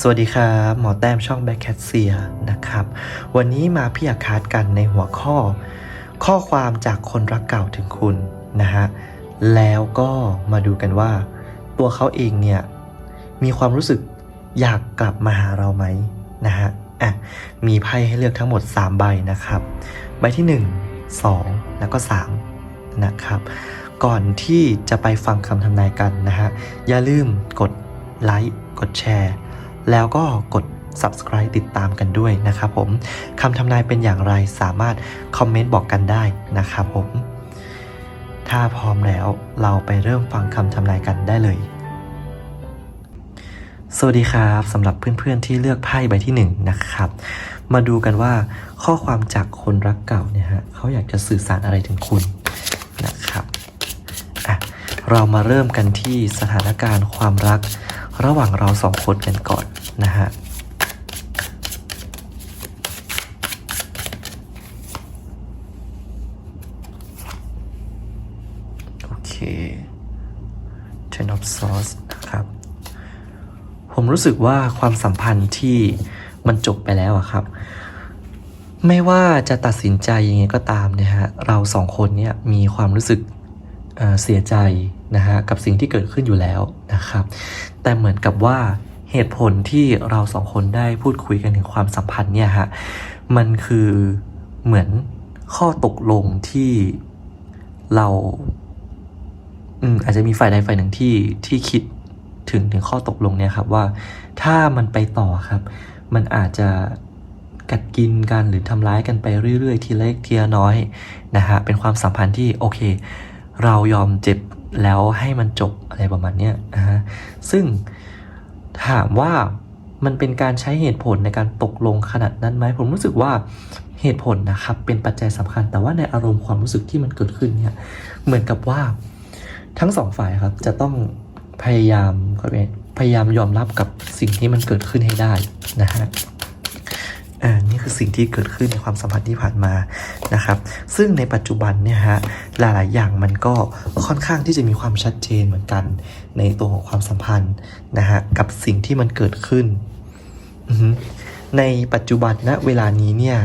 สวัสดีครับหมอแต้มช่องแบ็คแคทเซียนะครับ วันนี้มาพี่อาคาดกันในหัวข้อ ข้อความจากคนรักเก่าถึงคุณนะฮะแล้วก็มาดูกันว่า ตัวเขาเองเนี่ยมีความรู้สึกอยากกลับมาหาเราไหมนะฮะอะมีไพ่ให้เลือกทั้งหมด 3 ใบนะครับ ใบที่ 1 2 แล้วก็ 3 นะครับ ก่อนที่จะไปฟังคำทำนายกันนะฮะอย่าลืมกดไลค์กดแชร์ แล้วก็กด subscribe ติดตามกันด้วยนะครับผมคำทำนายเป็นอย่างไรสามารถคอมเมนต์บอกกันได้นะครับผม ถ้าพร้อมแล้วเราไปเริ่มฟังคำทำนายกันได้เลย สวัสดีครับสำหรับเพื่อนๆที่เลือกไพ่ใบที่หนึ่งนะครับ มาดูกันว่าข้อความจากคนรักเก่าเนี่ยฮะเขาอยากจะสื่อสารอะไรถึงคุณนะครับอะเรามาเริ่มกันที่สถานการณ์ความรัก ระหว่างเราสองคนกันก่อนนะฮะโอเค Ten of Swords นะครับ ผมรู้สึกว่าความสัมพันธ์ที่มันจบไปแล้วอะครับ ไม่ว่าจะตัดสินใจยังไงก็ตามเนี่ยฮะเราสองคนเนี่ยมีความรู้สึกเเสียใจ นะฮะกับสิ่งที่เกิดขึ้นอยู่แล้วนะครับ แต่เหมือนกับว่าเหตุผลที่เราสองคนได้พูดคุยกันถึงความสัมพันธ์เนี่ยฮะมันคือเหมือนข้อตกลงที่เราอืมอาจจะมีฝ่ายใดฝ่ายหนึ่งที่ที่คิดถึงถึงข้อตกลงเนี่ยครับว่าถ้ามันไปต่อครับ มันอาจจะกัดกินกันหรือทำร้ายกันไปเรื่อยๆ ทีเล็กทีละน้อยนะฮะเป็นความสัมพันธ์ที่โอเค เรายอมเจ็บ แล้วให้มันจบอะไรประมาณเนี้ยนะฮะซึ่งถามว่ามันเป็นการใช้เหตุผลในการตกลงขนาดนั้นไหมผมรู้สึกว่าเหตุผลนะครับเป็นปัจจัยสำคัญ แต่ว่าในอารมณ์ความรู้สึกที่มันเกิดขึ้นเนี่ยเหมือนกับว่าทั้งสองฝ่ายครับจะต้องพยายามพยายามยอมรับกับสิ่งที่มันเกิดขึ้นให้ได้นะฮะ อ่านี่คือสิ่งที่เกิดขึ้นในความสัมพันธ์ที่ผ่านมานะครับ ซึ่งในปัจจุบันเนี่ยฮะหลายๆ อย่างมันก็ค่อนข้างที่จะมีความชัดเจนเหมือนกัน ในตัวของความสัมพันธ์นะฮะกับสิ่งที่มันเกิดขึ้น ในปัจจุบันณเวลานี้เนี่ย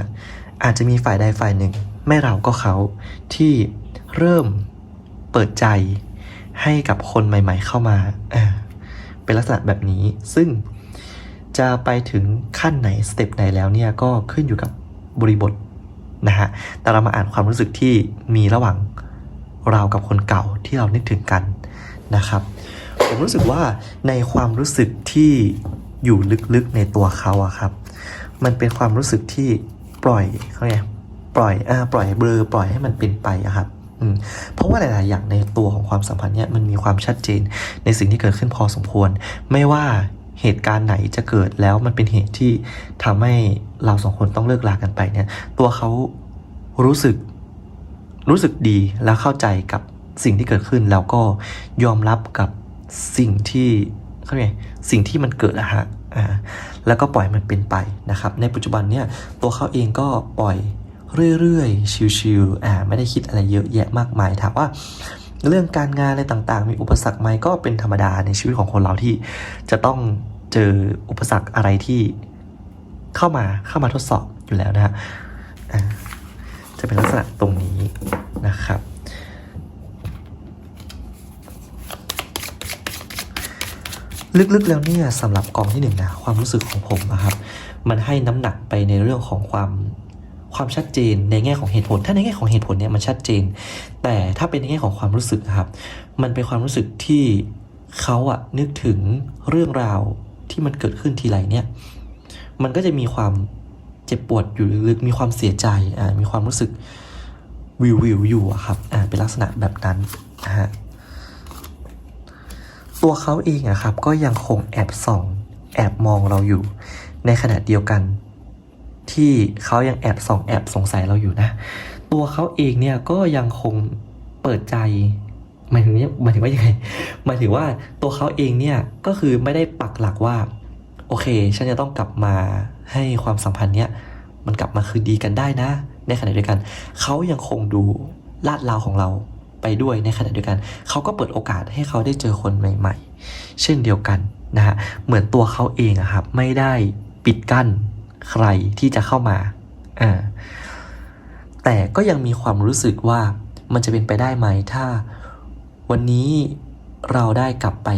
อาจจะมีฝ่ายใดฝ่ายหนึ่ง ไม่เราก็เขาที่เริ่มเปิดใจให้กับคนใหม่ ๆ เข้ามา เป็นลักษณะแบบนี้ ซึ่ง จะไปถึงขั้นไหนสเต็ปไหนแล้วเนี่ยก็ขึ้นอยู่กับบริบทนะฮะแต่เรามาอ่านความรู้สึกที่มีระหว่างเรากับคนเก่าที่เรานึกถึงกันนะครับผมรู้สึกว่าในความรู้สึกที่อยู่ลึกๆในตัวเขาอะครับ มันเป็นความรู้สึกที่ปล่อยเขาไงปล่อยอ่าปล่อยเบลอปล่อยให้มันเป็นไปอะครับอืมเพราะว่าหลาย ๆ อย่างในตัวของความสัมพันธ์เนี่ยมันมีความชัดเจนในสิ่งที่เกิดขึ้นพอสมควร ไม่ว่า เหตุการณ์ไหนจะเกิดแล้วมันเป็นเหตุที่ทำให้เราสองคนต้องเลิกลากันไปเนี่ย ตัวเขารู้สึกรู้สึกดีและเข้าใจกับสิ่งที่เกิดขึ้น แล้วก็ยอมรับกับสิ่งที่เขาเรียกไงสิ่งที่มันเกิดอะฮะอ่าแล้วก็ปล่อยมันเป็นไปนะครับ ในปัจจุบันเนี่ยตัวเขาเองก็ปล่อยเรื่อยๆ ชิวๆอ่าไม่ได้คิดอะไรเยอะแยะมากมายถามว่าเรื่องการงานอะไรต่างๆ มีอุปสรรคไหมก็เป็นธรรมดาในชีวิตของคนเราที่จะต้อง เจออุปสรรคอะไรที่เข้ามาเข้ามาทดสอบอยู่แล้วนะฮะจะเป็นลักษณะตรงนี้นะครับ ลึกๆแล้วเนี่ยสำหรับกองที่หนึ่งนะความรู้สึกของผมนะครับ มันให้น้ำหนักไปในเรื่องของความความชัดเจนในแง่ของเหตุผล ถ้าในแง่ของเหตุผลเนี่ยมันชัดเจน แต่ถ้าเป็นในแง่ของความรู้สึกนะครับ มันเป็นความรู้สึกที่เขาอะนึกถึงเรื่องราว ที่มันเกิดขึ้นทีไรเนี่ย มันก็จะมีความเจ็บปวดอยู่ลึกๆมีความเสียใจอ่ามีความรู้สึกวิววิวอยู่ครับอ่าเป็นลักษณะแบบนั้นนะฮะตัวเขาเองอะครับก็ยังคงแอบส่องแอบมองเราอยู่ ในขณะเดียวกัน ที่เขายังแอบส่องแอบสงสัยเราอยู่นะ ตัวเขาเองเนี่ยก็ยังคงเปิดใจ หมายถึงเนี่ยหมายถึงว่ายังไงหมายถึงว่าตัวเขาเองเนี่ยก็คือไม่ได้ปักหลักว่า โอเค ฉันจะต้องกลับมาให้ความสัมพันธ์เนี้ยมันกลับมาคืนดีกันได้นะ ในขณะเดียวกัน เขายังคงดูลาดราวของเราไปด้วยในขณะเดียวกัน เขาก็เปิดโอกาสให้เขาได้เจอคนใหม่ ๆ เช่นเดียวกันนะฮะเหมือนตัวเขาเองอะครับไม่ได้ปิดกั้นใครที่จะเข้ามาอ่าแต่ก็ยังมีความรู้สึกว่ามันจะเป็นไปได้ไหมถ้า วันนี้เราได้กลับไป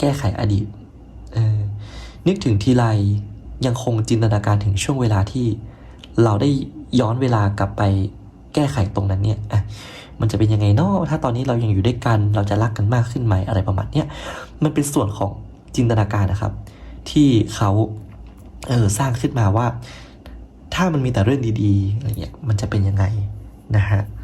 แก้ไขอดีตเออนึกถึงทีไรยังคงจินตนาการถึงช่วงเวลาที่เราได้ย้อนเวลากลับไปแก้ไขตรงนั้นเนี่ยอะมันจะเป็นยังไงเนาะถ้าตอนนี้เรายังอยู่ด้วยกัน เราจะรักกันมากขึ้นไหมอะไรประมาณเนี้ยมันเป็นส่วนของจินตนาการนะครับ ที่เขาเออสร้างขึ้นมาว่า ถ้ามันมีแต่เรื่องดีๆอะไรเงี้ยมันจะเป็นยังไงนะฮะ อืม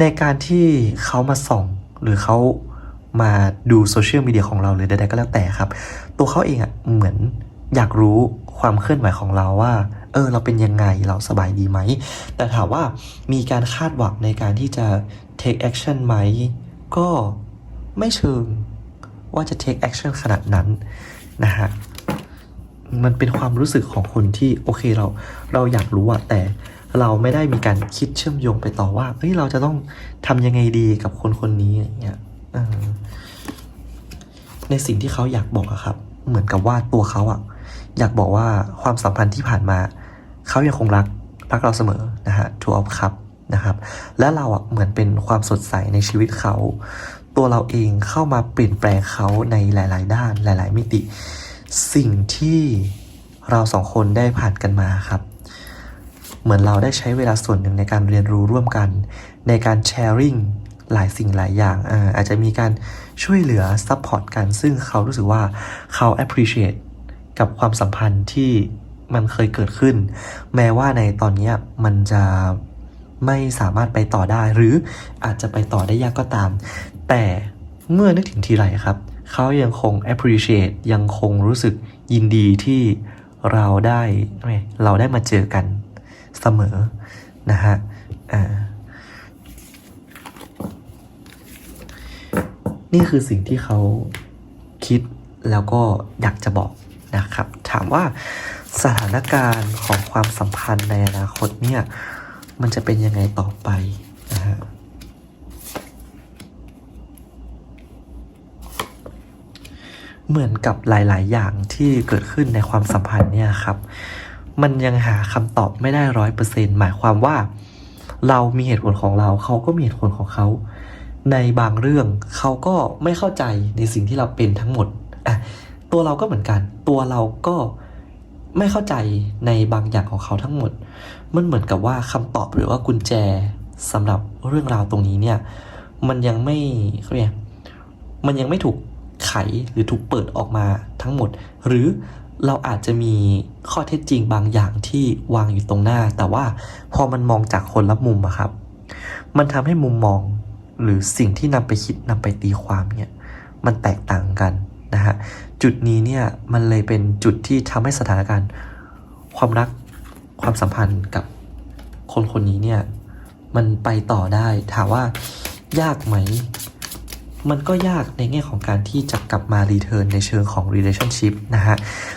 ในการที่เขามาส่อง หรือเขามาดูโซเชียลมีเดียของเราหรือใดๆก็แล้วแต่ครับ ตัวเขาเองอะ่ะเหมือนอยากรู้ความเคลื่อนไหวของเราว่า เออ เราเป็นยังไงเราสบายดีไหม แต่ถามว่ามีการคาดหวังในการที่จะ take action ไหม ก็ไม่เชิงว่าจะ take action ขนาดนั้นนะฮะ มันเป็นความรู้สึกของคนที่โอเคเราเราอยากรู้อะแต่ เราไม่ได้มีการคิดเชื่อมโยงไปต่อว่าเฮ้ยเราจะต้องทำยังไงดีกับคนคนนี้อย่างเงี้ยในสิ่งที่เขาอยากบอกอะครับ เหมือนกับว่าตัวเขาอะอยากบอกว่าความสัมพันธ์ที่ผ่านมา เขายังคงรักรักเราเสมอนะฮะทูออฟคัพนะครับ และเราอะเหมือนเป็นความสดใสในชีวิตเขา ตัวเราเองเข้ามาเปลี่ยนแปลงเขาในหลาย ๆ ด้านหลาย ๆ มิติ สิ่งที่เราสองคนได้ผ่านกันมาครับ เหมือนเราได้ใช้เวลาส่วนหนึ่งในการเรียนรู้ร่วมกัน ในการแชร์ริ่งหลายสิ่งหลายอย่างอาอาจจะมีการช่วยเหลือซัพพอร์ตกัน ซึ่งเขารู้สึกว่าเขา appreciate กับความสัมพันธ์ที่มันเคยเกิดขึ้น แม้ว่าในตอนนี้มันจะไม่สามารถไปต่อได้ หรืออาจจะไปต่อได้ยากก็ตาม แต่เมื่อนึกถึงทีไรครับ เขายังคง appreciate ยังคงรู้สึกยินดีที่เราได้ เราได้มาเจอกัน เสมอนะฮะอ่านี่คือสิ่งที่เขาคิดแล้วก็อยากจะบอกนะครับ ถามว่าสถานการณ์ของความสัมพันธ์ในอนาคตเนี่ย มันจะเป็นยังไงต่อไปนะฮะเหมือนกับหลาย ๆ อย่างที่เกิดขึ้นในความสัมพันธ์เนี่ยครับ มันยังหาคำตอบไม่ได้ร้อยเปอร์เซ็นหมายความว่า เรามีเหตุผลของเรา เขาก็มีเหตุผลของเขา ในบางเรื่องเขาก็ไม่เข้าใจในสิ่งที่เราเป็นทั้งหมดอะตัวเราก็เหมือนกัน ตัวเราก็ไม่เข้าใจในบางอย่างของเขาทั้งหมด มันเหมือนกับว่าคำตอบหรือว่ากุญแจสำหรับเรื่องราวตรงนี้เนี่ย มันยังไม่เขาเรียกมันยังไม่ถูกไขหรือถูกเปิดออกมาทั้งหมด หรือ เราอาจจะมีข้อเท็จจริงบางอย่างที่วางอยู่ตรงหน้า แต่ว่าพอมันมองจากคนละมุมอะครับ มันทำให้มุมมองหรือสิ่งที่นำไปคิดนำไปตีความเนี่ยมันแตกต่างกันนะฮะจุดนี้เนี่ยมันเลยเป็นจุดที่ทำให้สถานการณ์ ความรักความสัมพันธ์กับคนคนนี้เนี่ยมันไปต่อได้ถามว่ายากไหม มันก็ยากในแง่ของการที่จะกลับมารีเทิร์นในเชิงของ relationship นะฮะ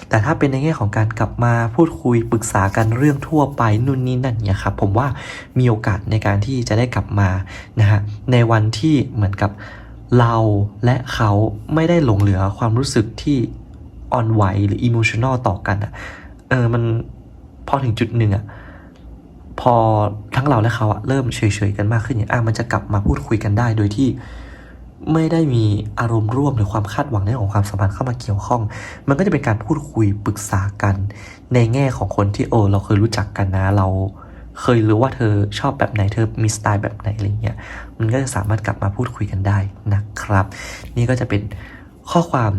แต่ถ้าเป็นในแง่ของการกลับมาพูดคุยปรึกษากันเรื่องทั่วไปนู่นนี่นั่นเนี่ยครับผมว่ามีโอกาสในการที่จะได้กลับมานะฮะในวันที่เหมือนกับเราและเขาไม่ได้หลงเหลือความรู้สึกที่อ่อนไหวหรือ emotional ต่อกันอะเออมันพอถึงจุดหนึ่งอะพอทั้งเราและเขาอะเริ่มเฉยๆกันมากขึ้นเนี่ยอะมันจะกลับมาพูดคุยกันได้โดยที่ ไม่ได้มีอารมณ์ร่วมหรือความคาดหวังในเรื่องของความสัมพันธ์เข้ามาเกี่ยวข้อง มันก็จะเป็นการพูดคุยปรึกษากัน ในแง่ของคนที่โอ้เราเคยรู้จักกันนะ เราเคยรู้ว่าเธอชอบแบบไหนเธอมีสไตล์แบบไหนอะไรเงี้ย มันก็จะสามารถกลับมาพูดคุยกันได้นะครับ นี่ก็จะเป็นข้อความ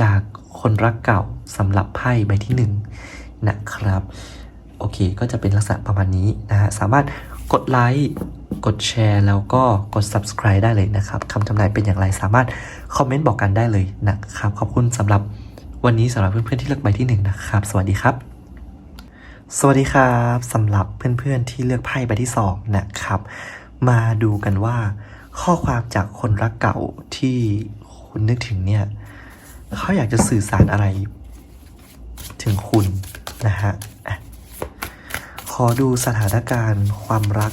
จากคนรักเก่าสำหรับไพ่ใบที่หนึ่งนะครับ โอเคก็จะเป็นลักษณะประมาณนี้นะฮะสามารถ กดไลค์กดแชร์แล้วก็กด subscribe ได้เลยนะครับคำทำนายเป็นอย่างไรสามารถคอมเมนต์บอกกันได้เลยนะครับ ขอบคุณสำหรับวันนี้สำหรับเพื่อนๆที่เลือกใบที่หนึ่งนะครับ สวัสดีครับ สวัสดีครับสำหรับเพื่อนๆที่เลือกไพ่ใบที่สองนะครับ มาดูกันว่า ข้อความจากคนรักเก่าที่คุณนึกถึงเนี่ยเขาอยากจะสื่อสารอะไร ถึงคุณนะฮะ อะขอดูสถานการณ์ความรัก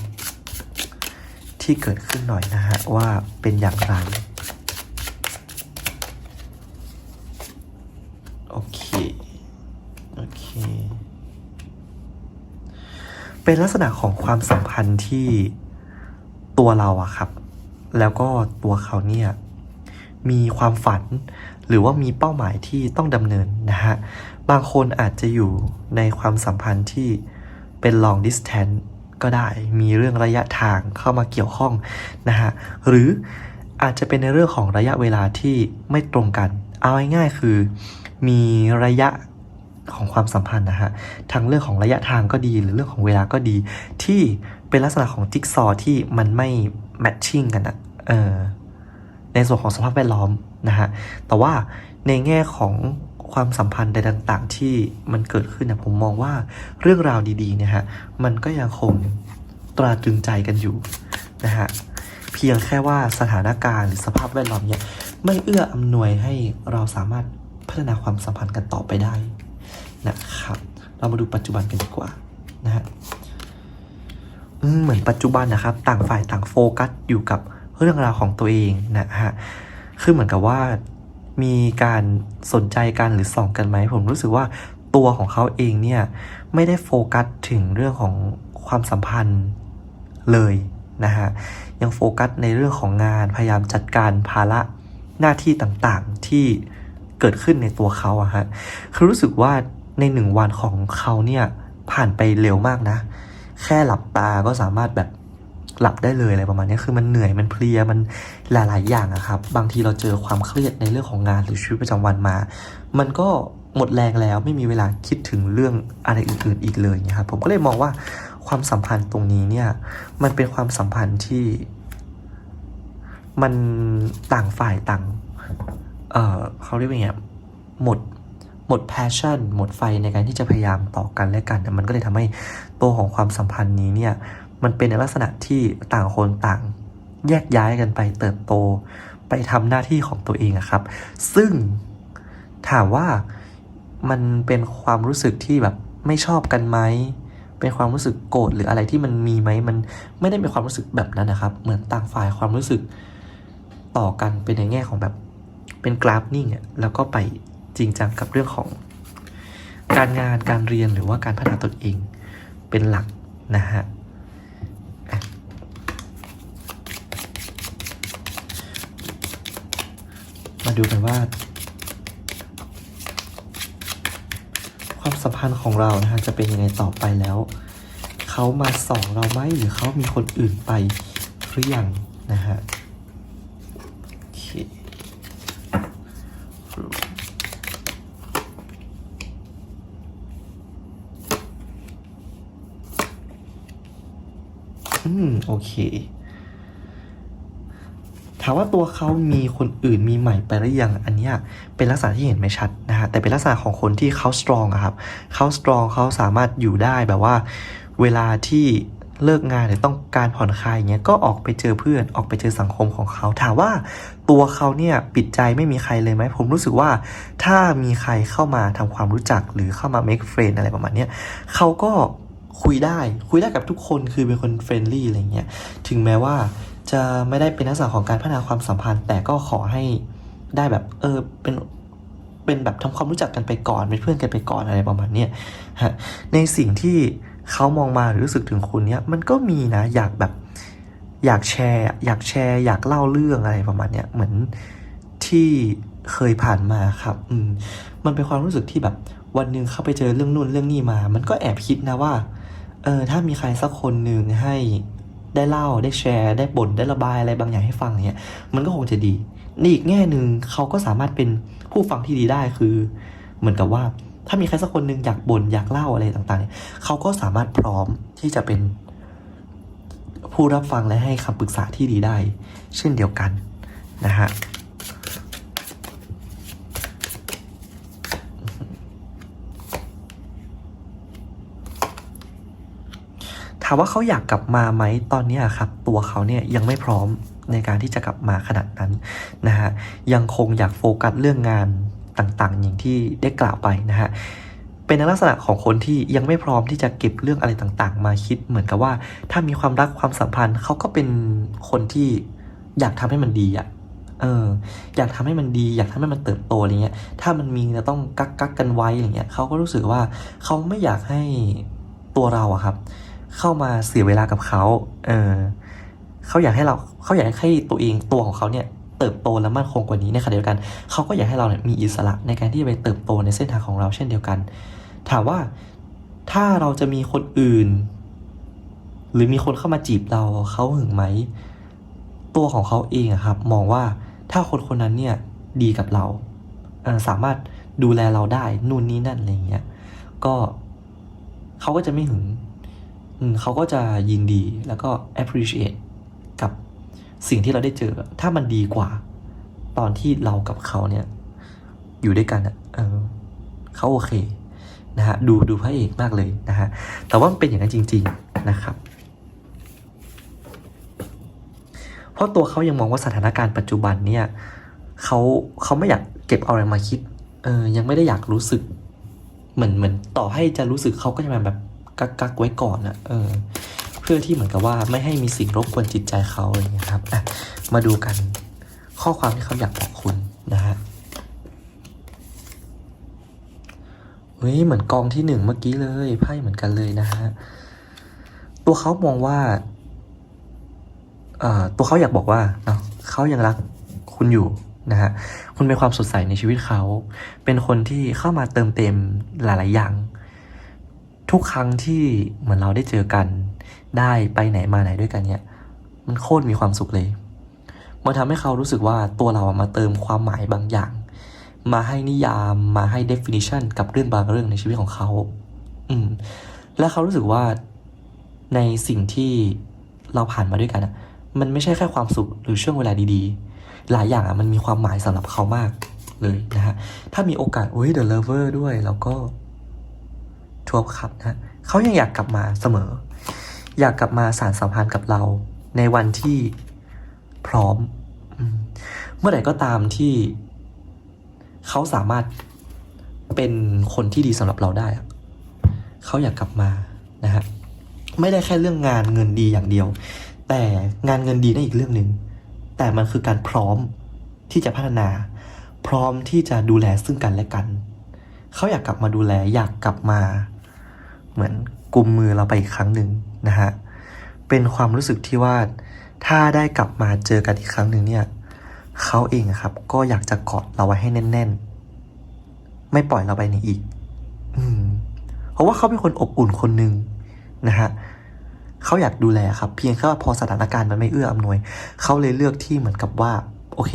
ที่เกิดขึ้นหน่อยนะฮะ ว่าเป็นอย่างไร โอเค โอเค เป็นลักษณะของความสัมพันธ์ที่ตัวเราอะครับ แล้วก็ตัวเขาเนี่ยมีความฝันหรือว่ามีเป้าหมายที่ต้องดำเนินนะฮะ บางคนอาจจะอยู่ในความสัมพันธ์ที่ เป็น long distance ก็ได้มีเรื่องระยะทางเข้ามาเกี่ยวข้องนะฮะหรืออาจจะเป็นในเรื่องของระยะเวลาที่ไม่ตรงกัน เอาง่ายๆคือ มีระยะของความสัมพันธ์นะฮะทั้งเรื่องของระยะทางก็ดีหรือเรื่องของเวลาก็ดี ที่เป็นลักษณะของจิ๊กซอว์ที่มันไม่แมทชิ่งกันอะเออในส่วนของสภาพแวดล้อมนะฮะแต่ว่าในแง่ของ ความสัมพันธ์ใดต่างๆ ที่มันเกิดขึ้นเนี่ยผมมองว่าเรื่องราวดีๆเนี่ยฮะมันก็ยังคงตราตรึงใจกันอยู่นะฮะเพียงแค่ว่าสถานการณ์หรือสภาพแวดล้อมเนี่ยไม่เอื้ออำนวยให้เราสามารถพัฒนาความสัมพันธ์กันต่อไปได้นะครับเรามาดูปัจจุบันกันดีกว่านะฮะเหมือนปัจจุบันนะครับ ต่างฝ่ายต่างโฟกัสอยู่กับเรื่องราวของตัวเองนะฮะคือเหมือนกับว่า มีการสนใจกันหรือส่องกันไหม ผมรู้สึกว่าตัวของเขาเองเนี่ย ไม่ได้โฟกัสถึงเรื่องของความสัมพันธ์เลยนะฮะ ยังโฟกัสในเรื่องของงานพยายามจัดการภาระหน้าที่ต่างๆที่เกิดขึ้นในตัวเขาอะฮะ คือรู้สึกว่าในหนึ่งวันของเขาเนี่ยผ่านไปเร็วมากนะ แค่หลับตาก็สามารถแบบ หลับได้เลยอะไรประมาณนี้คือมันเหนื่อยมันเพลียมันหลาย ๆ อย่างอะครับ บางทีเราเจอความเครียดในเรื่องของงานหรือชีวิตประจำวันมา มันก็หมดแรงแล้วไม่มีเวลาคิดถึงเรื่องอะไรอื่น ๆ อีกเลยนะครับผมก็เลยมองว่าความสัมพันธ์ตรงนี้เนี่ยมันเป็นความสัมพันธ์ที่ มันต่างฝ่ายต่าง เออเขาเรียกว่าไงหมดหมด passion หมดไฟในการที่จะพยายามต่อกันและกัน มันก็เลยทำให้ตัวของความสัมพันธ์นี้เนี่ย มันเป็นในลักษณะที่ต่างคนต่าง แยกย้ายกันไปเติบโต ไปทำหน้าที่ของตัวเองอะครับ ซึ่งถามว่ามันเป็นความรู้สึกที่แบบไม่ชอบกันไหมเป็นความรู้สึกโกรธหรืออะไรที่มันมีไหมมันไม่ได้เป็นความรู้สึกแบบนั้นนะครับ เหมือนต่างฝ่ายความรู้สึกต่อกันเป็นในแง่ของแบบเป็นกราฟนิ่งอะแล้วก็ไปจริงจังกับเรื่องของการงานการเรียนหรือว่าการพัฒนาตนเองเป็นหลักนะฮะ มาดูกันว่า ความสัมพันธ์ของเรานะฮะจะเป็นยังไงต่อไปแล้ว เขามาส่องเราไหมหรือเขามีคนอื่นไปหรือยังนะฮะอืม โอเค ถามว่าตัวเขามีคนอื่นมีใหม่ไปหรือยังอันนี้เป็นลักษณะที่เห็นไม่ชัดนะฮะแต่เป็นลักษณะของคนที่เขาสตรองครับเขาสตรองเขาสามารถอยู่ได้แบบว่า เวลาที่เลิกงานหรือต้องการผ่อนคลายอย่างเงี้ยก็ออกไปเจอเพื่อนออกไปเจอสังคมของเขา ถามว่าตัวเขาเนี่ยปิดใจไม่มีใครเลยไหมผมรู้สึกว่า ถ้ามีใครเข้ามาทำความรู้จักหรือเข้ามา make friend อะไรประมาณเนี้ยเขาก็คุยได้ คุยได้กับทุกคนคือเป็นคนเฟรนลี่อะไรเงี้ยถึงแม้ว่า จะไม่ได้เป็นลักษณะของการพัฒนาความสัมพันธ์ แต่ก็ขอให้ได้แบบเออเป็นเป็นแบบทำความรู้จักกันไปก่อนเป็นเพื่อนกันไปก่อนอะไรประมาณเนี้ยฮะในสิ่งที่เขามองมาหรือรู้สึกถึงคุณเนี้ยมันก็มีนะอยากแบบอยากแชร์ อยากแชร์ อยากเล่าเรื่องอะไรประมาณเนี้ยเหมือนที่เคยผ่านมาครับอืมมันเป็นความรู้สึกที่แบบวันหนึ่งเข้าไปเจอเรื่องนู่นเรื่องนี้มา มันก็แอบคิดนะว่าเออถ้ามีใครสักคนหนึ่งให้ ได้เล่าได้แชร์ได้บ่นได้ระบายอะไรบางอย่างให้ฟังเนี่ยมันก็คงจะดีในอีกแง่หนึ่งเขาก็สามารถเป็นผู้ฟังที่ดีได้คือ เหมือนกับว่า ถ้ามีใครสักคนหนึ่งอยากบ่นอยากเล่าอะไรต่างๆเนี่ยเขาก็สามารถพร้อมที่จะเป็น ผู้รับฟังและให้คำปรึกษาที่ดีได้ เช่นเดียวกันนะฮะ ถามว่าเขาอยากกลับมาไหมตอนนี้ครับ ตัวเขาเนี่ยยังไม่พร้อมในการที่จะกลับมาขนาดนั้นนะฮะยังคงอยากโฟกัสเรื่องงานต่างๆ อย่างที่ได้กล่าวไปนะฮะเป็นลักษณะของคนที่ยังไม่พร้อมที่จะเก็บเรื่องอะไรต่างๆ มาคิดเหมือนกับว่า ถ้ามีความรักความสัมพันธ์เขาก็เป็นคนที่อยากทำให้มันดีอะเอออยากทำให้มันดีอยากทำให้มันเติบโตอะไรเงี้ยถ้ามันมีจะต้องกักกักกันไว้อะไรเงี้ยเขาก็รู้สึกว่าเขาไม่อยากให้ตัวเราอะครับ เข้ามาเสียเวลากับเขาเออเขาอยากให้เราเขาอยากให้ตัวเองตัวของเขาเนี่ยเติบโตและมั่นคงกว่านี้ในขณะเดียวกัน เขาก็อยากให้เราเนี่ยมีอิสระในการที่จะไปเติบโตในเส้นทางของเราเช่นเดียวกัน ถามว่าถ้าเราจะมีคนอื่น หรือมีคนเข้ามาจีบเราเขาหึงไหม ตัวของเขาเองอะครับ มองว่าถ้าคนคนนั้นเนี่ยดีกับเราสามารถดูแลเราได้นู่นนี่นั่นอะไรอย่างเงี้ยก็เขาก็จะไม่หึง เขาก็จะยินดีแล้วก็ appreciate กับสิ่งที่เราได้เจอ ถ้ามันดีกว่า ตอนที่เรากับเขาเนี่ย อยู่ด้วยกันอะเออเขาโอเคนะฮะ ดูดูพระเอกมากเลยนะฮะ แต่ว่ามันเป็นอย่างนั้นจริง ๆนะครับ เพราะตัวเขายังมองว่าสถานการณ์ปัจจุบันเนี่ยเขาเขาไม่อยากเก็บเอาอะไรมาคิด เออ ยังไม่ได้อยากรู้สึก เหมือนเหมือนต่อให้จะรู้สึกเขาก็จะแบบ กักกักไว้ก่อนอะเออ เพื่อที่เหมือนกับว่าไม่ให้มีสิ่งรบกวนจิตใจเขาอะไรอย่างเงี้ยครับอะมาดูกันข้อความที่เขาอยากบอกคุณนะฮะเฮ้ยเหมือนกองที่หนึ่งเมื่อกี้เลยไพ่เหมือนกันเลยนะฮะตัวเขามองว่าตัวเขาอยากบอกว่าเนาะเขายังรักคุณอยู่นะฮะคุณเป็นความสดใสในชีวิตเขา เป็นคนที่เข้ามาเติมเต็มหลาย ๆ อย่าง ทุกครั้งที่เหมือนเราได้เจอกัน ได้ไปไหนมาไหนด้วยกันเนี่ย มันโคตรมีความสุขเลยมันทำให้เขารู้สึกว่าตัวเราอะมาเติมความหมายบางอย่าง มาให้นิยามมาให้ definition กับเรื่องบางเรื่องในชีวิตของเขา อืม และเขารู้สึกว่าในสิ่งที่เราผ่านมาด้วยกันอะมันไม่ใช่แค่ความสุขหรือช่วงเวลาดีๆ หลายอย่างอะมันมีความหมายสำหรับเขามากเลยนะฮะ ถ้ามีโอกาสโอ้ย The Lover ด้วยแล้วก็ ทัวร์ขับนะฮะเขายังอยากกลับมาเสมอ อยากกลับมาสารสัมพันธ์กับเรา ในวันที่พร้อม เมื่อไหร่ก็ตามที่เขาสามารถเป็นคนที่ดีสำหรับเราได้ เขาอยากกลับมานะฮะไม่ได้แค่เรื่องงานเงินดีอย่างเดียว แต่งานเงินดีนั่นอีกเรื่องหนึ่งแต่มันคือการพร้อมที่จะพัฒนา พร้อมที่จะดูแลซึ่งกันและกัน เขาอยากกลับมาดูแล อยากกลับมา เหมือนกุมมือเราไปอีกครั้งหนึ่งนะฮะเป็นความรู้สึกที่ว่าถ้าได้กลับมาเจอกันอีกครั้งหนึ่งเนี่ยเขาเองครับ ก็อยากจะกอดเราไว้ให้แน่น ๆ ไม่ปล่อยเราไปไหนอีก อืม เพราะว่าเขาเป็นคนอบอุ่นคนหนึ่งนะฮะเขาอยากดูแลครับ เพียงแค่ว่าพอสถานการณ์มันไม่เอื้ออำนวย เขาเลยเลือกที่เหมือนกับว่า โอเค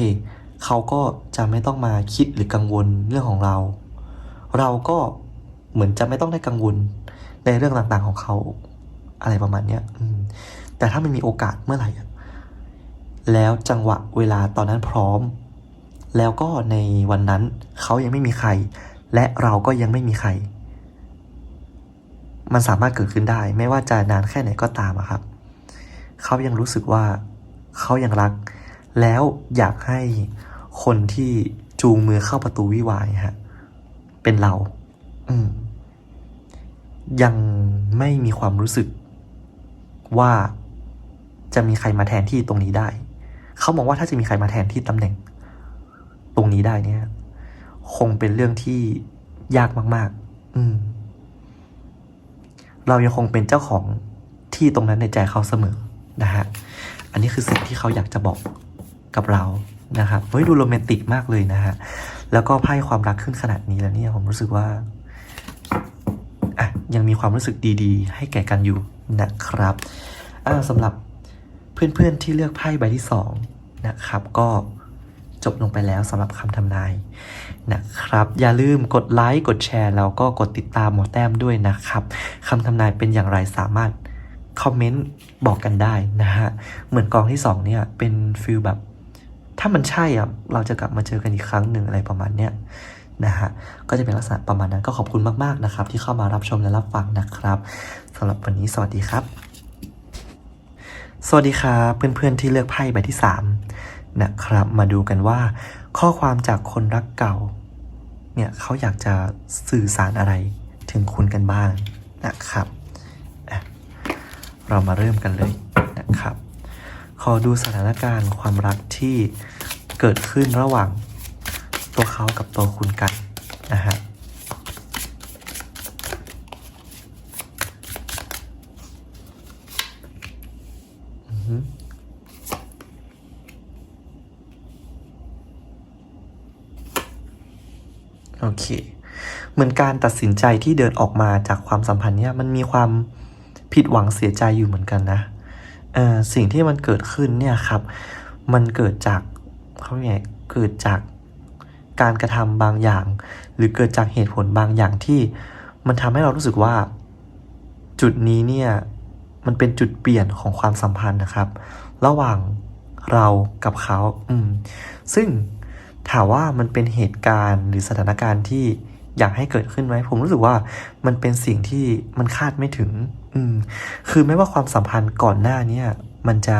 เขาก็จะไม่ต้องมาคิดหรือกังวลเรื่องของเรา เราก็เหมือนจะไม่ต้องได้กังวล ในเรื่องต่างๆของเขาอะไรประมาณเนี้ยอืมแต่ถ้ามันมีโอกาสเมื่อไหร่ แล้วจังหวะเวลาตอนนั้นพร้อม แล้วก็ในวันนั้นเขายังไม่มีใคร และเราก็ยังไม่มีใคร มันสามารถเกิดขึ้นได้ ไม่ว่าจะนานแค่ไหนก็ตามอะครับ เขายังรู้สึกว่าเขายังรัก แล้วอยากให้คนที่จูงมือเข้าประตูวิวาห์ฮะ เป็นเรา อืม ยังไม่มีความรู้สึกว่าจะมีใครมาแทนที่ตรงนี้ได้ เขามองว่าถ้าจะมีใครมาแทนที่ตำแหน่ง ตรงนี้ได้เนี่ย คงเป็นเรื่องที่ยากมาก ๆ อืม เรายังคงเป็นเจ้าของที่ตรงนั้นในใจเขาเสมอนะฮะ อันนี้คือสิ่งที่เขาอยากจะบอกกับเรานะครับ เฮ้ยดูโรแมนติกมากเลยนะฮะ แล้วก็ไพ่ความรักขึ้นขนาดนี้แล้วเนี่ยผมรู้สึกว่า อะยังมีความรู้สึกดีๆ ให้แก่กันอยู่นะครับอ่าสำหรับเพื่อนๆที่เลือกไพ่ใบที่สองนะครับก็จบลงไปแล้วสำหรับคำทำนายนะครับ อย่าลืมกดไลค์กดแชร์แล้วก็กดติดตามหมอแต้มด้วยนะครับคำทำนายเป็นอย่างไรสามารถคอมเมนต์บอกกันได้นะฮะเหมือนกองที่สองเนี่ยเป็นฟิลแบบ ถ้ามันใช่อะเราจะกลับมาเจอกันอีกครั้งหนึ่งอะไรประมาณเนี้ย นะฮะก็จะเป็นลักษณะประมาณนั้นก็ขอบคุณมากๆนะครับ ที่เข้ามารับชมและรับฟังนะครับสำหรับวันนี้สวัสดีครับ สวัสดีครับเพื่อนๆที่เลือกไพ่ใบที่สามนะครับ มาดูกันว่า ข้อความจากคนรักเก่าเนี่ยเขาอยากจะสื่อสารอะไรถึงคุณกันบ้างนะครับ เรามาเริ่มกันเลยนะครับ ขอดูสถานการณ์ความรักที่เกิดขึ้นระหว่าง ตัวเขากับตัวคุณกันนะฮะโอเค เหมือนการตัดสินใจที่เดินออกมาจากความสัมพันธ์เนี่ยมันมีความผิดหวังเสียใจอยู่เหมือนกันนะสิ่งที่มันเกิดขึ้นเนี่ยครับ มันเกิดจากเขาเรียกไงเกิดจาก การกระทำบางอย่าง หรือเกิดจากเหตุผลบางอย่างที่มันทำให้เรารู้สึกว่า จุดนี้เนี่ยมันเป็นจุดเปลี่ยนของความสัมพันธ์นะครับ ระหว่างเรากับเขาอืมซึ่งถามว่ามันเป็นเหตุการณ์หรือสถานการณ์ที่อยากให้เกิดขึ้นไหมผมรู้สึกว่ามันเป็นสิ่งที่มันคาดไม่ถึง อืม คือไม่ว่าความสัมพันธ์ก่อนหน้าเนี่ยมันจะ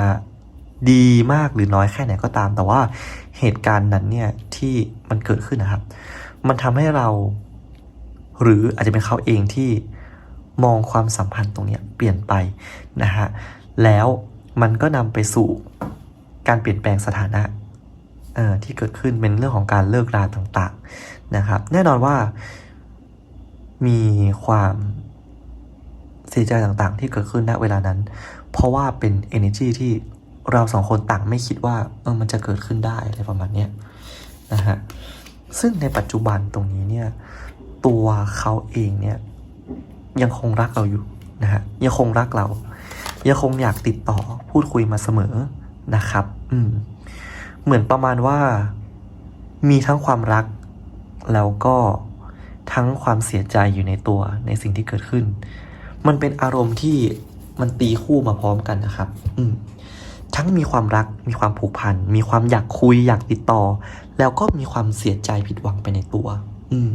ดีมากหรือน้อยแค่ไหนก็ตาม แต่ว่าเหตุการณ์นั้นเนี่ยที่มันเกิดขึ้นนะครับ มันทำให้เรา หรืออาจจะเป็นเขาเองที่มองความสัมพันธ์ตรงนี้เปลี่ยนไปนะฮะแล้วมันก็นำไปสู่การเปลี่ยนแปลงสถานะเอ่อที่เกิดขึ้นเป็นเรื่องของการเลิกราต่างๆนะครับ แน่นอนว่ามีความเสียใจต่างๆ ที่เกิดขึ้นณเวลานั้น เพราะว่าเป็น energy ที่ เราสองคนต่างไม่คิดว่าเออมันจะเกิดขึ้นได้อะไรประมาณเนี้ยนะฮะซึ่งในปัจจุบันตรงนี้เนี่ยตัวเขาเองเนี่ยยังคงรักเราอยู่นะฮะยังคงรักเรา ยังคงอยากติดต่อพูดคุยมาเสมอนะครับ อืม เหมือนประมาณว่า มีทั้งความรัก แล้วก็ทั้งความเสียใจอยู่ในตัวในสิ่งที่เกิดขึ้น มันเป็นอารมณ์ที่มันตีคู่มาพร้อมกันนะครับ อืม ทั้งมีความรัก มีความผูกพัน มีความอยากคุยอยากติดต่อ แล้วก็มีความเสียใจผิดหวังไปในตัว อืม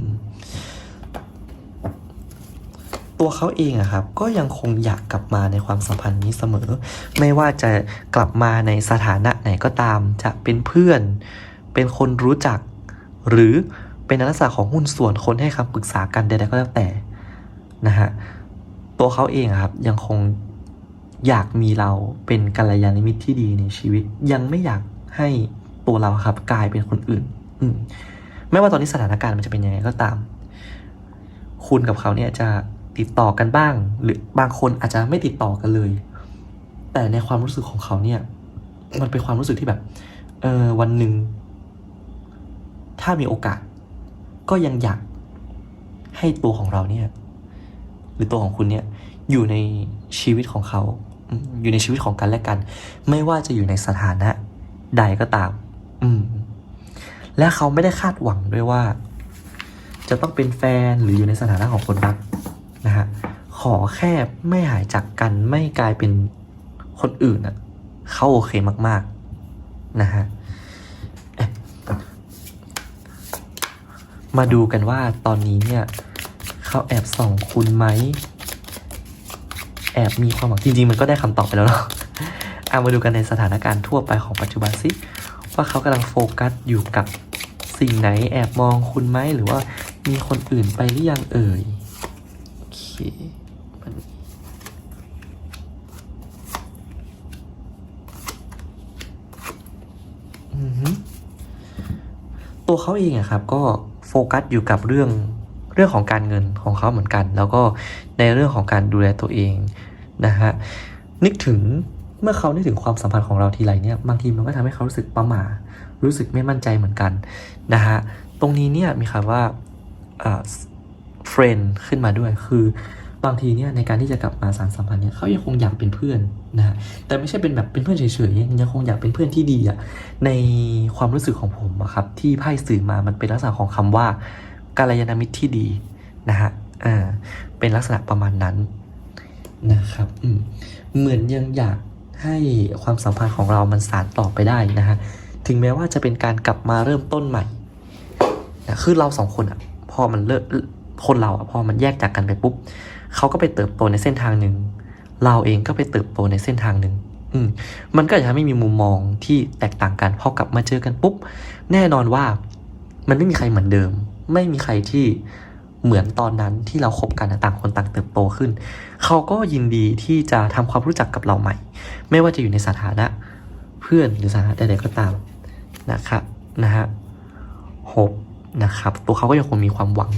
ตัวเขาเองอะครับ ก็ยังคงอยากกลับมาในความสัมพันธ์นี้เสมอ ไม่ว่าจะกลับมาในสถานะไหนก็ตาม จะเป็นเพื่อน เป็นคนรู้จัก หรือเป็นลักษณะของหุ้นส่วนคนให้คำปรึกษากันใดๆก็แล้วแต่นะฮะ ตัวเขาเองอะครับยังคง อยากมีเราเป็นกัลยาณมิตรที่ดีในชีวิต ยังไม่อยากให้ตัวเราครับกลายเป็นคนอื่น อืมไม่ว่าตอนนี้สถานการณ์มันจะเป็นยังไงก็ตาม คุณกับเขาเนี่ยจะติดต่อกันบ้าง หรือบางคนอาจจะไม่ติดต่อกันเลย แต่ในความรู้สึกของเขาเนี่ย มันเป็นความรู้สึกที่แบบ เออวันหนึ่งถ้ามีโอกาส ก็ยังอยากให้ตัวของเราเนี่ย หรือตัวของคุณเนี่ยอยู่ในชีวิตของเขา อยู่ในชีวิตของกันและกัน ไม่ว่าจะอยู่ในสถานะใดก็ตาม อืม และเขาไม่ได้คาดหวังด้วยว่า จะต้องเป็นแฟนหรืออยู่ในสถานะของคนรักนะฮะขอแค่ไม่หายจากกันไม่กลายเป็นคนอื่นอะเขาโอเคมาก ๆ นะฮะมาดูกันว่าตอนนี้เนี่ย เขาแอบส่องคุณไหม แอบมีความหวังจริงๆ มันก็ได้คำตอบไปแล้วเนาะเอามาดูกันในสถานการณ์ทั่วไปของปัจจุบันสิว่าเขากำลังโฟกัสอยู่กับสิ่งไหนแอบมองคุณไหมหรือว่ามีคนอื่นไปหรือยังเอ่ยโอเคตัวเขาเองอะครับก็โฟกัสอยู่กับเรื่อง เรื่องของการเงินของเขาเหมือนกัน แล้วก็ในเรื่องของการดูแลตัวเองนะฮะนึกถึงเมื่อเขานึกถึงความสัมพันธ์ของเราทีไรเนี่ยบางทีมันก็ทำให้เขารู้สึกประหม่ารู้สึกไม่มั่นใจเหมือนกันนะฮะตรงนี้เนี่ยมีคำว่าอ่าเฟรนด์ขึ้นมาด้วยคือบางทีเนี่ยในการที่จะกลับมาสารสัมพันธ์เนี่ยเขายังคงอยากเป็นเพื่อนนะฮะแต่ไม่ใช่เป็นแบบเป็นเพื่อนเฉยๆยังคงอยากเป็นเพื่อนที่ดีอะในความรู้สึกของผมอะครับที่ไพ่สื่อมามันเป็นลักษณะของคำว่า การยานามิตรที่ดีนะฮะอ่าเป็นลักษณะประมาณนั้นนะครับอืมเหมือนยังอยากให้ความสัมพันธ์ของเรามันสานต่อไปได้นะฮะถึงแม้ว่าจะเป็นการกลับมาเริ่มต้นใหม่นะคือเราสองคนอะพอมันเลิกคนเราอะพอมันแยกจากกันไปปุ๊บเขาก็ไปเติบโตในเส้นทางหนึ่งเราเองก็ไปเติบโตในเส้นทางหนึ่งอืมมันก็จะทำให้มีมุมมองที่แตกต่างกันพอกลับมาเจอกันปุ๊บ แน่นอนว่ามันไม่มีใครเหมือนเดิม ไม่มีใครที่เหมือนตอนนั้นที่เราคบกันต่างคนต่างเติบโตขึ้น เขาก็ยินดีที่จะทำความรู้จักกับเราใหม่ ไม่ว่าจะอยู่ในสถานะเพื่อนหรือสถานะใดๆก็ตามนะครับนะฮะโฮปนะครับ ตัวเขาก็ยังคงมีความหวัง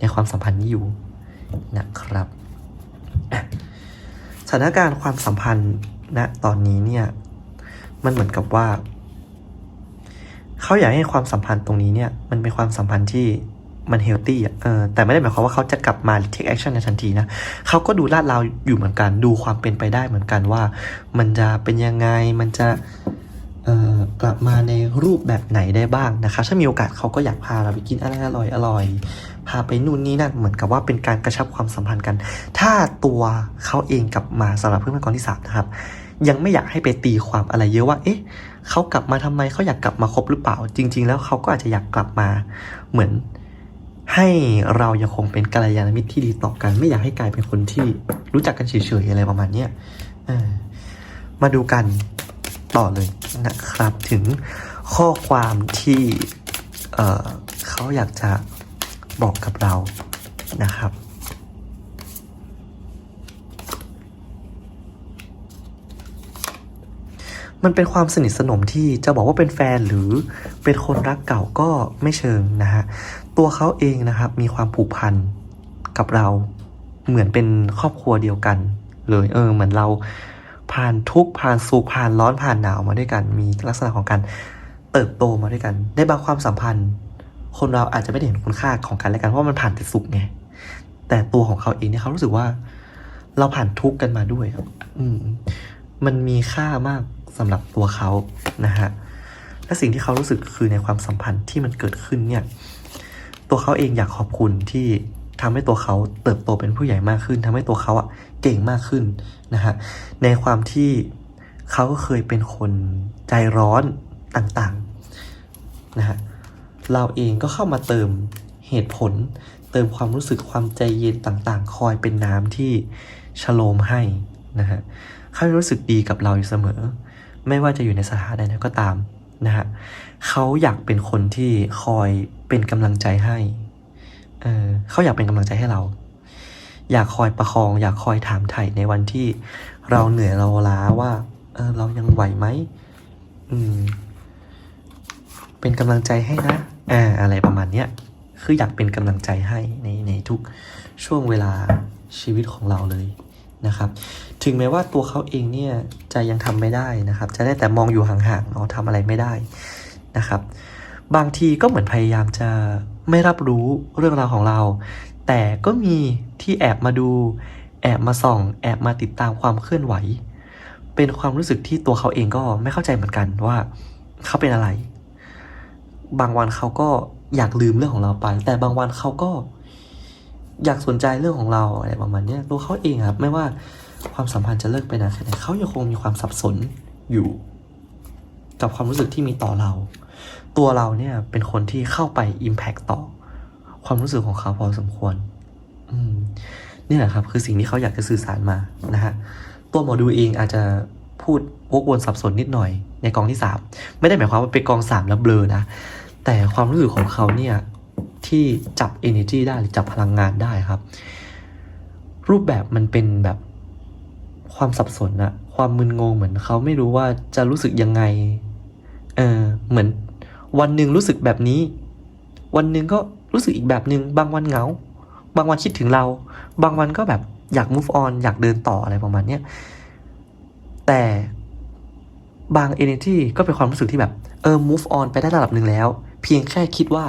ในความสัมพันธ์นี้อยู่นะครับสถานการณ์ความสัมพันธ์ณตอนนี้เนี่ย มันเหมือนกับว่า เขาอยากให้ความสัมพันธ์ตรงนี้เนี่ยมันเป็นความสัมพันธ์ที่มันเฮลตี้อะเออแต่ไม่ได้หมายความว่าเขาจะกลับมา take action ในทันทีนะเขาก็ดูลาดเราอยู่เหมือนกัน ดูความเป็นไปได้เหมือนกันว่า มันจะเป็นยังไง มันจะเอ่อกลับมาในรูปแบบไหนได้บ้างนะครับถ้ามีโอกาสเขาก็อยากพาเราไปกินอะไรอร่อยอร่อยพาไปนู่นนี่นั่นเหมือนกับว่าเป็นการกระชับความสัมพันธ์กัน ถ้าตัวเขาเองกลับมาสำหรับเพื่อนเป็นกองที่สามนะครับ ยังไม่อยากให้ไปตีความอะไรเยอะว่า เอ๊ะ เขากลับมาทำไมเขาอยากกลับมาคบหรือเปล่า จริง ๆ แล้วเขาก็อาจจะอยากกลับมาเหมือนให้เรายังคงเป็นกัลยาณมิตรที่ดีต่อกัน ไม่อยากให้กลายเป็นคนที่รู้จักกันเฉยๆอะไรประมาณเนี้ยมาดูกันต่อเลยนะครับ ถึงข้อความที่เเขาอยากจะบอกกับเรานะครับ มันเป็นความสนิทสนมที่จะบอกว่าเป็นแฟนหรือเป็นคนรักเก่าก็ไม่เชิงนะฮะตัวเขาเองนะครับมีความผูกพันกับเราเหมือนเป็นครอบครัวเดียวกัน เลยเออเหมือนเราผ่านทุกผ่านสุขผ่านร้อนผ่านหนาวมาด้วยกัน มีลักษณะของการเติบโตมาด้วยกัน ในบางความสัมพันธ์ คนเราอาจจะไม่ได้เห็นคุณค่าของกันและกันเพราะมันผ่านแต่สุขไงแต่ตัวของเขาเองเนี่ยเขารู้สึกว่า เราผ่านทุกข์กันมาด้วยอืมมันมีค่ามาก สำหรับตัวเขานะฮะและสิ่งที่เขารู้สึกคือในความสัมพันธ์ที่มันเกิดขึ้นเนี่ยตัวเขาเองอยากขอบคุณที่ทำให้ตัวเขาเติบโตเป็นผู้ใหญ่มากขึ้นทำให้ตัวเขาอะเก่งมากขึ้นนะฮะในความที่เขาก็เคยเป็นคนใจร้อนต่างๆนะฮะเราเองก็เข้ามาเติมเหตุผล เติมความรู้สึกความใจเย็นต่างๆ คอยเป็นน้ำที่ชโลมให้นะฮะเขารู้สึกดีกับเราอยู่เสมอ ไม่ว่าจะอยู่ในสถานะใดก็ตามนะฮะเขาอยากเป็นคนที่คอยเป็นกำลังใจให้เออเขาอยากเป็นกำลังใจให้เรา อยากคอยประคอง อยากคอยถามไถ่ในวันที่เราเหนื่อยเราล้าว่าเออเรายังไหวไหมอืม เป็นกำลังใจให้นะอ่าอะไรประมาณเนี้ยคืออยากเป็นกำลังใจให้ในในทุกช่วงเวลาชีวิตของเราเลย นะครับถึงแม้ว่าตัวเขาเองเนี่ยจะยังทำไม่ได้นะครับ จะได้แต่มองอยู่ห่างๆเนาะทำอะไรไม่ได้นะครับ บางทีก็เหมือนพยายามจะไม่รับรู้เรื่องราวของเรา แต่ก็มีที่แอบมาดู แอบมาส่อง แอบมาติดตามความเคลื่อนไหว เป็นความรู้สึกที่ตัวเขาเองก็ไม่เข้าใจเหมือนกันว่าเขาเป็นอะไร บางวันเขาก็อยากลืมเรื่องของเราไป แต่บางวันเขาก็ อยากสนใจเรื่องของเราอะไรประมาณนี้ตัวเขาเองครับ ไม่ว่าความสัมพันธ์จะเลิกไปนานแค่ไหนเขายังคงมีความสับสนอยู่ กับความรู้สึกที่มีต่อเรา ตัวเราเนี่ยเป็นคนที่เข้าไป Impact ต่อ ความรู้สึกของเขาพอสมควร อืมนี่แหละครับ คือสิ่งที่เขาอยากจะสื่อสารมานะฮะตัวหมอดูเองอาจจะพูดวกวนสับสนนิดหน่อยในกองที่สามไม่ได้หมายความว่าเป็นกองสามแล้วเบลอนะแต่ความรู้สึกของเขาเนี่ย ที่จับ energy ได้หรือจับพลังงานได้ครับ รูปแบบมันเป็นแบบความสับสนอะความมึนงงเหมือนเขาไม่รู้ว่าจะรู้สึกยังไง เออเหมือนวันหนึ่งรู้สึกแบบนี้ วันหนึ่งก็รู้สึกอีกแบบหนึ่งบางวันเหงา บางวันคิดถึงเรา บางวันก็แบบอยาก move on อยากเดินต่ออะไรประมาณเนี้ยแต่บาง energy ก็เป็นความรู้สึกที่แบบ เออ move on ไปได้ระดับหนึ่งแล้ว เพียงแค่คิดว่า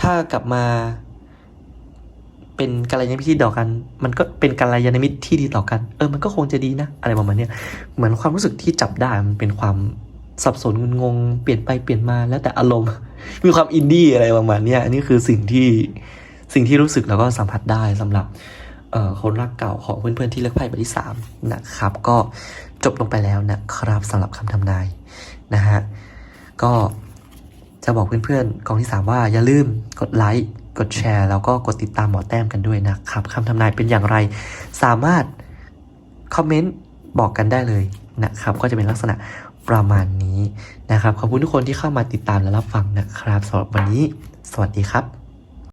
ถ้ากลับมา เป็นกัลยาณมิตรที่ต่อกัน มันก็เป็นกัลยาณมิตรที่ดีต่อกัน เออ มันก็คงจะดีนะ อะไรประมาณเนี้ยเหมือนความรู้สึกที่จับได้มันเป็นความสับสนงุนงง เปลี่ยนไปเปลี่ยนมาแล้วแต่อารมณ์ มีความอินดี้อะไรประมาณนี้อันนี้คือสิ่งที่สิ่งที่รู้สึกแล้วก็สัมผัสได้สำหรับเออคนรักเก่าของเพื่อนๆที่เลือกไพ่ใบที่สามนะครับ ก็จบลงไปแล้วนะครับสำหรับคำทำนายนะฮะก็ จะบอกเพื่อนๆกองที่สามว่าอย่าลืมกดไลค์กดแชร์แล้วก็กดติดตามหมอแต้มกันด้วยนะครับคำทำนายเป็นอย่างไร สามารถคอมเมนต์บอกกันได้เลยนะครับ ก็จะเป็นลักษณะประมาณนี้นะครับ ขอบคุณทุกคนที่เข้ามาติดตามและรับฟังนะครับสำหรับวันนี้ สวัสดีครับ